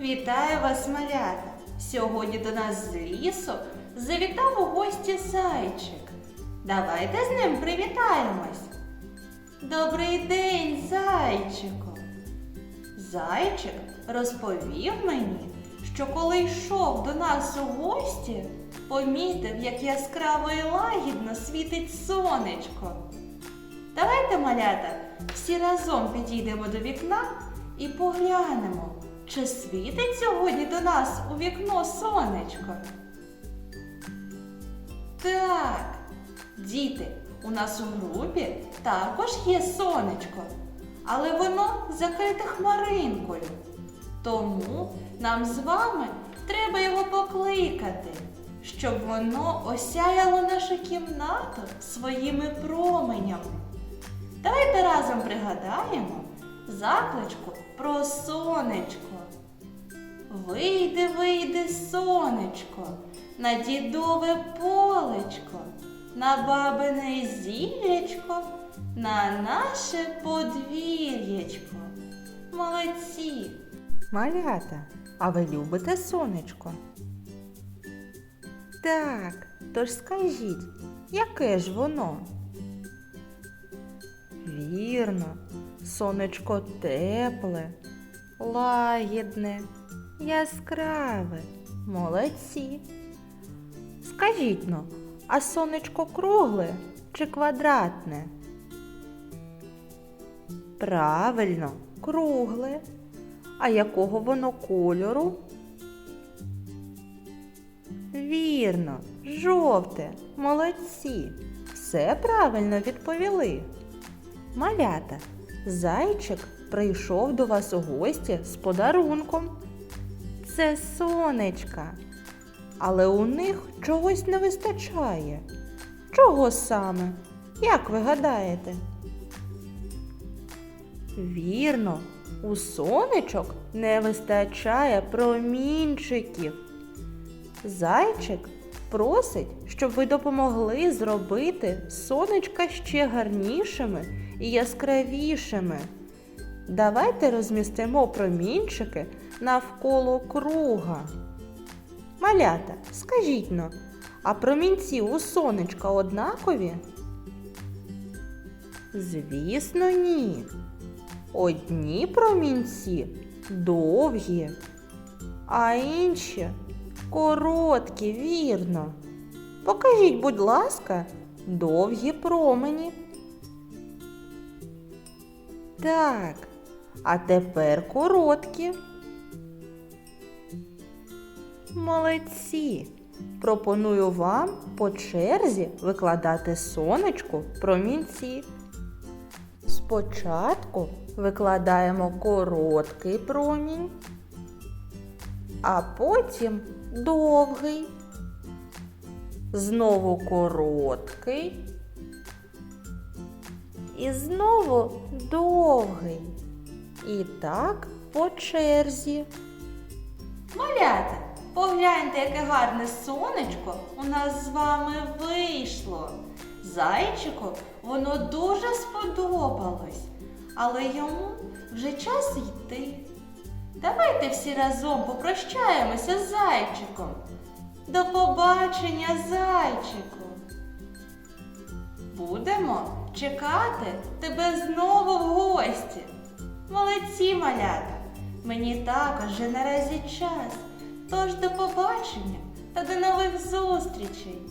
Вітаю вас, малята! Сьогодні до нас з лісу завітав у гості зайчик. Давайте з ним привітаємось. Добрий день, зайчику! Зайчик розповів мені, що коли йшов до нас у гості, помітив, як яскраво і лагідно світить сонечко. Давайте, малята, всі разом підійдемо до вікна і поглянемо, чи світить сьогодні до нас у вікно сонечко. Так, діти, у нас у групі також є сонечко, але воно закрите хмаринкою. Тому нам з вами треба його покликати, щоб воно осяяло нашу кімнату своїми променями. Давайте разом пригадаємо закличку про сонечко. Вийди, вийди, сонечко, на дідове полечко, на бабине зіллячко, на наше подвір'ячко. Молодці! Малята, а ви любите сонечко? Так, тож скажіть, яке ж воно? Вірно, сонечко тепле, лагідне, яскраве, молодці. Скажіть но, а сонечко кругле чи квадратне? Правильно, кругле. А якого воно кольору? Вірно, жовте, молодці. Все правильно відповіли. Малята, зайчик прийшов до вас у гості з подарунком. Це сонечка. Але у них чогось не вистачає. Чого саме? Як ви гадаєте? Вірно, у сонечок не вистачає промінчиків. Зайчик просить, щоб ви допомогли зробити сонечка ще гарнішими і яскравішими. Давайте розмістимо промінчики навколо круга. Малята, скажіть но, а промінці у сонечка однакові? Звісно, ні. Одні промінці довгі, а інші короткі, вірно. Покажіть, будь ласка, довгі промені. Так, а тепер короткі. Молодці. Пропоную вам по черзі викладати сонечку промінці. Спочатку викладаємо короткий промінь, а потім довгий, знову короткий і знову довгий. І так по черзі. Малята, погляньте, яке гарне сонечко у нас з вами вийшло. Зайчику воно дуже сподобалось, але йому вже час йти. Давайте всі разом попрощаємося з зайчиком. До побачення, зайчику. Будемо чекати тебе знову в гості. Молодці, малята! Мені також вже наразі час. Тож до побачення та до нових зустрічей!